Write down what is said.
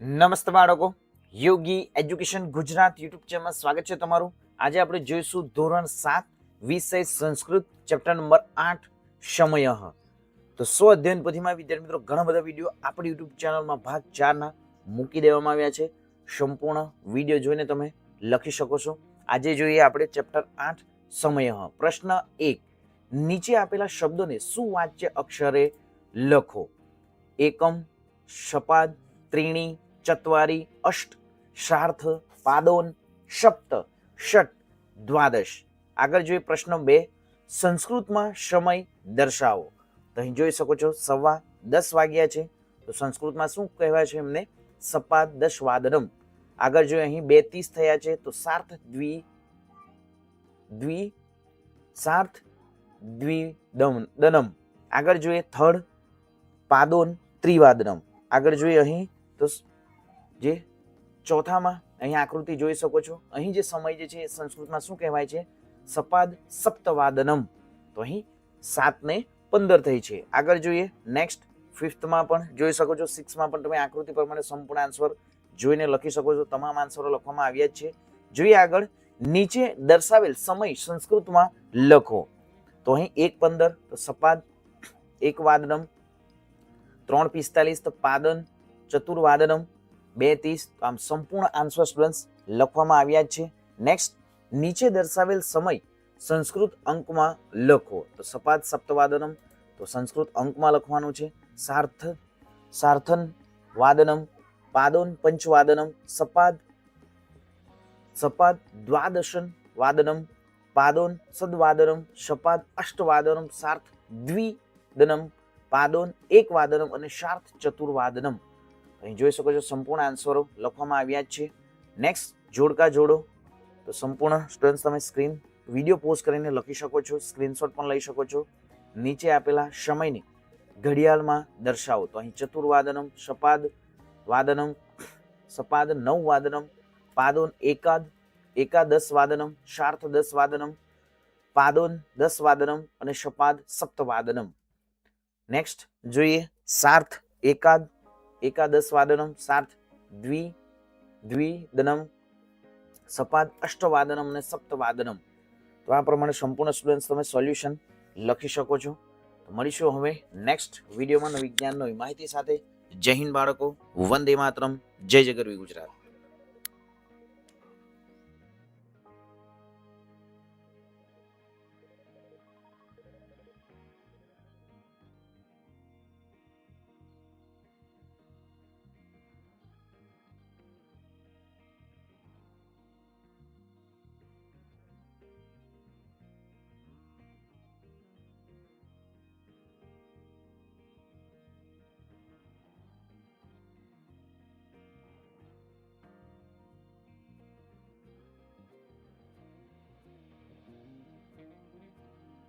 નમસ્તે બાળકો. યોગી education Gujarat YouTube ચેનલમાં સ્વાગત છે તમારું. આજે આપણે જોઈશું ધોરણ સાત, વિષય સંસ્કૃત, ચેપ્ટર નંબર આઠ, સમય. તો સ્વ અધ્યયન પોથીમાં વિદ્યાર્થી મિત્રો, ઘણા બધા વીડિયો આપણી યુટ્યુબ ચેનલમાં ભાગ ચારના મૂકી દેવામાં આવ્યા છે. સંપૂર્ણ વીડિયો જોઈને તમે લખી શકો છો. આજે જોઈએ આપણે ચેપ્ટર આઠ, સમય. પ્રશ્ન એક, નીચે આપેલા શબ્દોને સુવાચ્ય અક્ષરે લખો? એકમ શપાદ ત્રીણી ચત્વારી, અષ્ટ સાર્થ પાદોન, સપ્ત ષટ દ્વાદશ. આગળ જોઈએ પ્રશ્ન બે. સંસ્કૃતમાં સમય દર્શાવો. તો અહીં જોઈ શકો છો, સવા દસ વાગ્યા છે. તો સંસ્કૃતમાં શું કહેવાય છે એમને? સપા દસ વાદનમ આગળ જોઈએ અહીં બે ત્રીસ થયા છે, તો સાર્થ દ્વિ દ્વિ, સાર્થ દ્વિ દનમ. આગળ જોઈએ થર્ડ પાદોન, ત્રિવાદનમ. આગળ જોઈએ અહીં, તો જે ચોથામાં અહીં આકૃતિ જોઈ શકો છો. અહીં જે સમય જે છે સંસ્કૃતમાં શું કહેવાય છે? સપાદ સપ્તવાદનમ. તો અહીં સાત ને પંદર થઈ છે. આગળ જોઈએ. નેક્સ્ટ ફિફ્થમાં પણ જોઈ શકો છો. સિક્સમાં પણ તમે આકૃતિ પ્રમાણે સંપૂર્ણ આન્સર જોઈને લખી શકો છો. તમામ આન્સરો લખવામાં આવ્યા જ છે. જોઈએ આગળ. નીચે દર્શાવેલ સમય સંસ્કૃતમાં લખો. તો અહીં એક પંદર, તો સપાદ એક વાદનમ. ત્રણ પિસ્તાલીસ, તો પાદન. ચતુર્વાદનમ. બે ત્રીસ આમ સંપૂર્ણ આન્સર સ્ટુડન્ટ્સ લખવામાં આવ્યા છે. નેક્સ્ટ નીચે દર્શાવેલ સમય સંસ્કૃત અંકમાં લખો. તો સપાદ સપ્તવાદનમ, તો સંસ્કૃત અંકમાં લખવાનું છે. સાર્થ, સાર્થન, વાદનમ, પાદોન પંચવાદનમ, સપાદ સપાદ દ્વાદશન વાદનમ, પાદોન સદવાદનમ, સપાદ અષ્ટવાદનમ, સાર્થ દ્વિદનમ, પાદોન એક વાદનમ અને સાર્થ ચતુર્વાદનમ. અહીં જોઈ શકો છો સંપૂર્ણ આન્સરો લખવામાં આવ્યા છે. નેક્સ્ટ જોડકા જોડો. તો સંપૂર્ણ સ્ટુડન્ટ્સ તમે સ્ક્રીન વીડિયો પોઝ કરીને લખી શકો છો સ્ક્રીનશોટ પણ લઈ શકો છો. નીચે આપેલા સમયને ઘડિયાળમાં દર્શાવો. તો અહીં ચતુર્વાદનમ, સપાદ વાદનમ, સપાદ નવ વાદનમ પાદોન એકાદ, એકાદશ વાદનમ શાર્થ દસ વાદનમ, પાદોન દસ વાદનમ અને સપાદ સપ્તવાદનમ નેક્સ્ટ જોઈએ સાર્થ એકાદ એકાદશ વાદનમ સાર્થ દ્વિ, દ્વિદનમ, સપાદ અષ્ટવાદનમ અને સપ્તવાદનમ. તો આ પ્રમાણે સંપૂર્ણ સ્ટુડન્ટ્સ તમે સોલ્યુશન લખી શકો છો. મળીશું હવે નેક્સ્ટ વિડીયોમાં નવી વિજ્ઞાનની માહિતી સાથે. જય હિન્દ બાળકો. વંદે માતરમ. જય જગરવી ગુજરાત.